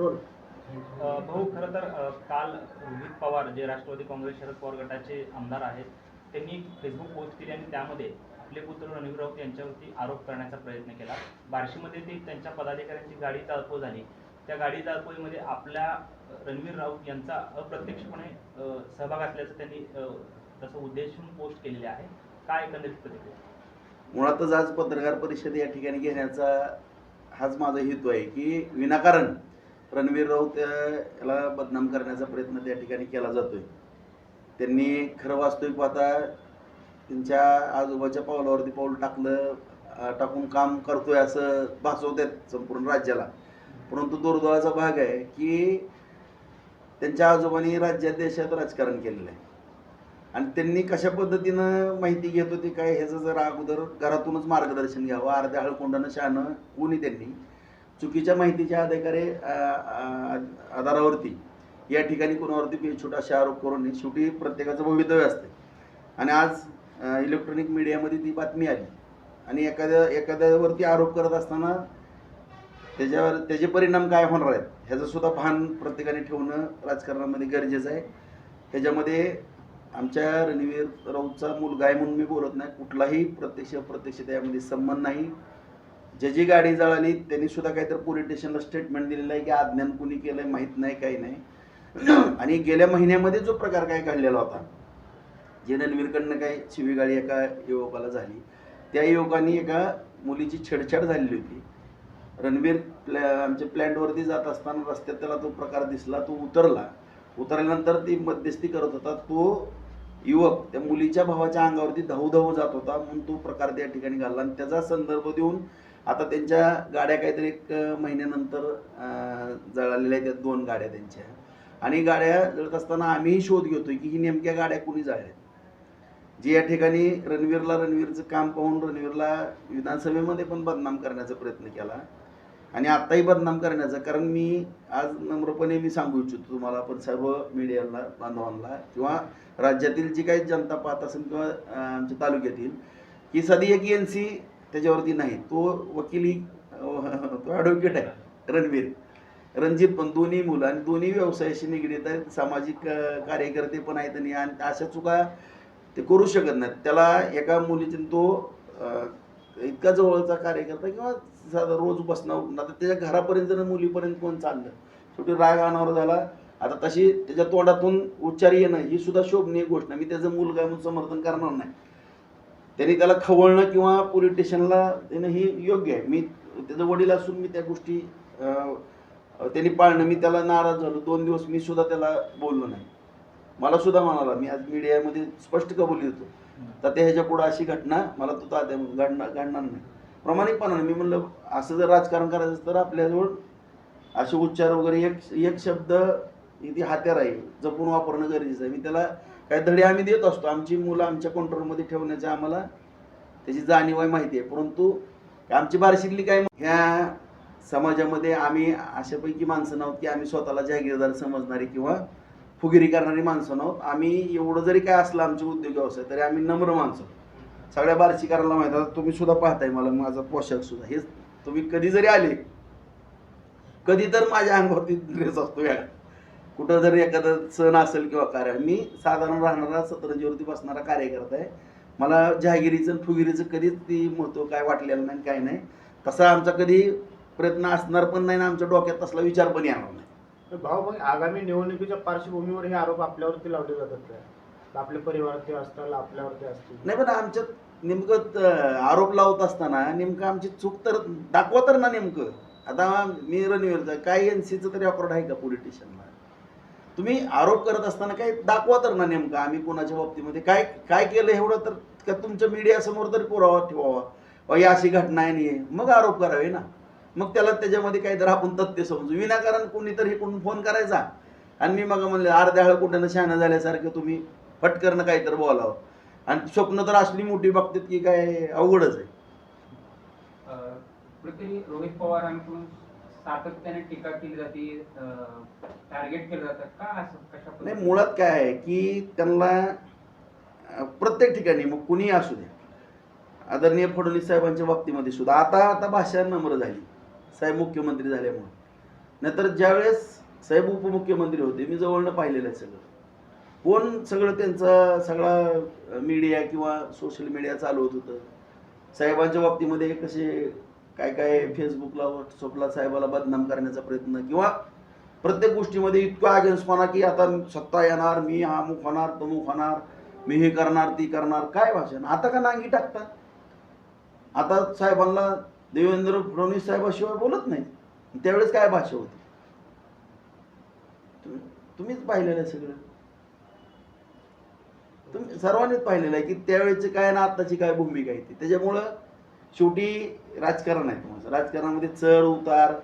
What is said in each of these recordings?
Role अ, भाऊ खरं तर काल रोहित पवार जे राष्ट्रवादी काँग्रेस शरद पवार गटाचे आमदार आहेत त्यांनी एक फेसबुक पोस्ट केली आणि त्यामध्ये आपले पुत्र रणवीर राऊत यांच्यावरती आरोप करण्याचा प्रयत्न केला. बार्शीमध्ये ते त्यांच्या पदाधिकाऱ्यांची गाडी तळपो झाली. त्या गाडी तळपोळीमध्ये आपल्या रणवीर राऊत यांचा अप्रत्यक्षपणे सहभाग असल्याचं त्यांनी तसं उद्देशून पोस्ट केलेले आहे. काय एकंदरीत प्रतिक्रिया? मुळातच आज पत्रकार परिषद या ठिकाणी घेण्याचा हाच माझा हेतू आहे की विनाकारण रणवीर राऊत याला बदनाम करण्याचा प्रयत्न त्या ठिकाणी केला जातोय. त्यांनी खरं वास्तविक पाहता त्यांच्या आजोबाच्या पावलावरती पाऊल टाकलं टाकून काम करतोय असं भासवतात संपूर्ण राज्याला. परंतु दुर्दैवाचा भाग आहे की त्यांच्या आजोबांनी राज्यात देशात राजकारण केलेलं आहे. आणि त्यांनी कशा पद्धतीनं माहिती घेत होती काय ह्याचं जरा अगोदर घरातूनच मार्गदर्शन घ्यावं. अर्ध्या हळकोंडानं शहाणं कोणी त्यांनी चुकीच्या माहितीच्या अधिकारी आधारावरती या ठिकाणी कोणावरती बेछूट असे आरोप करून शेवटी प्रत्येकाचं भवितव्य असते. आणि आज इलेक्ट्रॉनिक मीडियामध्ये ती बातमी आली. आणि एखाद्या एखाद्यावरती आरोप करत असताना त्याच्यावर त्याचे परिणाम काय होणार आहेत ह्याचंसुद्धा भान प्रत्येकाने ठेवणं राजकारणामध्ये गरजेचं आहे. ह्याच्यामध्ये आमच्या रणवीर राऊतचा मुलगा आहे म्हणून मी बोलत नाही. कुठलाही प्रत्यक्ष प्रत्यक्ष त्यामध्ये संबंध नाही. ज्याची गाडी जळाली त्यांनी सुद्धा काहीतरी पोलीस स्टेशनला स्टेटमेंट दिलेलं आहे की अज्ञान कुणी केलंय माहीत नाही काही नाही. आणि गेल्या महिन्यामध्ये जो प्रकार काय घडलेला होता जे रणवीरकडनं काही शिवीगाळी एका युवकाला झाली त्या युवकाने एका मुलीची छेडछाड झालेली होती. रणवीर प्लॅ आमच्या प्लॅन्टवरती जात असताना रस्त्यात त्याला तो प्रकार दिसला तो उतरला. उतरल्यानंतर ती मध्यस्थी करत होता. तो युवक त्या मुलीच्या भावाच्या अंगावरती धावू धावू जात होता म्हणून तो प्रकार त्या ठिकाणी घालला आणि त्याचा संदर्भ देऊन आता त्यांच्या गाड्या काहीतरी एक महिन्यानंतर जळालेल्या आहेत त्या दोन गाड्या त्यांच्या. आणि गाड्या जळत असताना आम्हीही शोध घेतोय की ही नेमक्या गाड्या कुणी जाळल्या जे या ठिकाणी रणवीरला रणवीरचं काम पाहून रणवीरला विधानसभेमध्ये पण बदनाम करण्याचा प्रयत्न केला. आणि आत्ताही बदनाम करण्याचा कारण मी आज नम्रपणे मी सांगू इच्छितो तुम्हाला पण सर्व मीडियाला बांधवांना किंवा राज्यातील जी काही जनता पाहत असेल किंवा आमच्या तालुक्यातील की सधी एक एन सी त्याच्यावरती नाही. तो वकिली तो ॲडव्होकेट आहे रणवीर. रणजित पण दोन्ही मुलं आणि दोन्ही व्यवसायाशी निगडीत आहेत. सामाजिक कार्यकर्ते पण आहेत आणि आणि अशा चुका ते करू शकत नाहीत. त्याला एका मुलीतून तो इतका जवळचा कार्यकर्ता किंवा साधा रोज बसणं उठणं आता त्याच्या घरापर्यंत जर मुलीपर्यंत कोण चाललं? शेवटी राग अनावर झाला. आता तशी त्याच्या तोंडातून उच्चार येणं ही सुद्धा शोभनीय गोष्ट नाही मी त्याचं मुलगा म्हणून समर्थन करणार नाही. त्यांनी त्याला खवळणं किंवा पोलीस स्टेशनला देणं हे योग्य आहे. मी त्याचं वडील असून मी त्या गोष्टी त्यांनी पाळणं. मी त्याला नाराज झालो. दोन दिवस मी सुद्धा त्याला बोललो नाही. मला सुद्धा म्हणाला. मी आज मीडियामध्ये स्पष्ट कबुली होतो? तर त्या ह्याच्या पुढं अशी घटना मला तो तात्या घडणार घडणार नाही. प्रामाणिकपणाने मी म्हणलं असं जर राजकारण करायचं असेल तर आपल्याजवळ असे उच्चार वगैरे एक एक शब्द ती हात्यार आहे. जपून वापरणं गरजेचं आहे. मी त्याला काही धडे आम्ही देत असतो. आमची मुलं आमच्या कंट्रोलमध्ये ठेवण्याची आम्हाला त्याची जाणीव आहे माहिती आहे. परंतु आमची बारशिकली काय ह्या समाजामध्ये आम्ही अशापैकी माणसं नव्हत की आम्ही स्वतःला जागीरदार समजणारी किंवा फुगिरी करणारी माणसं नव्हत. आम्ही एवढं जरी काय असलं आमचे उद्योग व्यवसाय तरी आम्ही नम्र माणसं. सगळ्या बारशिकाराला माहीत आता तुम्ही सुद्धा पाहताय मला माझा पोशाख सुद्धा. हेच तुम्ही कधी जरी आले कधी तर माझ्या अंगावरती ड्रेस असतो या कुठं जर एखादा सण असेल किंवा कार्य मी साधारण राहणारा सतरंजीवरती बसणारा कार्यकर्ता आहे. मला जहागिरीचं फुगिरीचं कधीच ती महत्त्व काय वाटलेलं नाही काय नाही. तसा आमचा कधी प्रयत्न असणार पण नाही ना आमच्या डोक्यात तसला विचार पण येणार नाही. भाऊ मग आगामी निवडणुकीच्या पार्श्वभूमीवर हे आरोप आपल्यावरती लावले जातात काय? आपल्या परिवारावरती असतील आपल्यावरती असतील. नाही पण आमच्यात नेमकं आरोप लावत असताना नेमकं आमची चूक तर दाखवा तर ना नेमकं. आता मी रणवीरचा काय एन सीचं तरी अकॉर्ड आहे का पोलीस स्टेशनला तुम्ही आरोप करत असताना काय दाखवा तर ना नेमकं आम्ही कोणाच्या बाबतीमध्ये काय काय केलं एवढं तर का तुमच्या मीडियासमोर तरी पुरावा ठेवावा? वा ही अशी घटना आहे नाही मग आरोप करावे ना. मग त्याला त्याच्यामध्ये काहीतरी आपण तथ्य समजू. विनाकारण कोणीतरी कोण फोन करायचा. आणि मी मग म्हणलं अर्ध्या हळ कुठं शहाणं झाल्यासारखं तुम्ही फटकरनं काहीतरी बोलावं. आणि स्वप्न तर असली मोठी बघतात की काय अवघडच आहे. रोहित पवारांकडून सातत्याने टीका केली जाते टार्गेट केलं जातं का असं कशा नाही मुळात काय आहे की त्यांना प्रत्येक ठिकाणी मग कुणी असू द्या आदरणीय फडणवीस साहेबांच्या बाबतीमध्ये सुद्धा. आता आता भाषा नम्र झाली. साहेब मुख्यमंत्री झाल्यामुळे. नाहीतर ज्यावेळेस साहेब उपमुख्यमंत्री होते मी जवळनं पाहिलेलं आहे सगळं. कोण सगळं त्यांचा सगळा मीडिया किंवा सोशल मीडिया चालवत होतं? साहेबांच्या बाबतीमध्ये कसे काय काय फेसबुकला व्हॉट्सअपला साहेबाला बदनाम करण्याचा प्रयत्न किंवा प्रत्येक गोष्टीमध्ये इतका अगेन्स्टपणा की आता सत्ता येणार मी हा अमुक होणार तमुक होणार मी हे करणार ती करणार काय भाषण? आता का नांगी टाकतात? आता साहेबांना देवेंद्र फडणवीस साहेबाशिवाय बोलत नाही त्यावेळेस काय भाषा होती? तुम्हीच पाहिलेलं आहे सगळं. तुम्ही सर्वांनीच पाहिलेलं आहे की त्यावेळेची काय ना आत्ताची काय भूमिका आहे ती. त्याच्यामुळं शेवटी राजकारण आहे तुम्हाला राजकारणामध्ये चढ उतार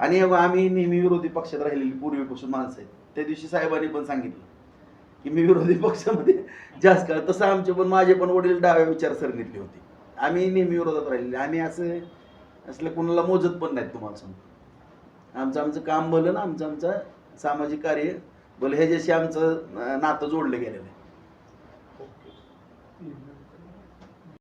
आणि आम्ही नेहमी विरोधी पक्षात राहिलेली पूर्वीपासून माणसं आहेत. त्या दिवशी साहेबांनी पण सांगितलं की मी विरोधी पक्षामध्ये जास्त काळ तसं आमचे पण माझे पण वडील डाव्या विचारसरणीतले होते. आम्ही नेहमी विरोधात राहिलेले. आम्ही असं असलं कोणाला मोजत पण नाहीत तुम्हाला सांगतो. आमचं आमचं काम भलं ना आमचं आमचं सामाजिक कार्य भलं. ह्याच्याशी आमचं नातं जोडलं गेलेलं आहे.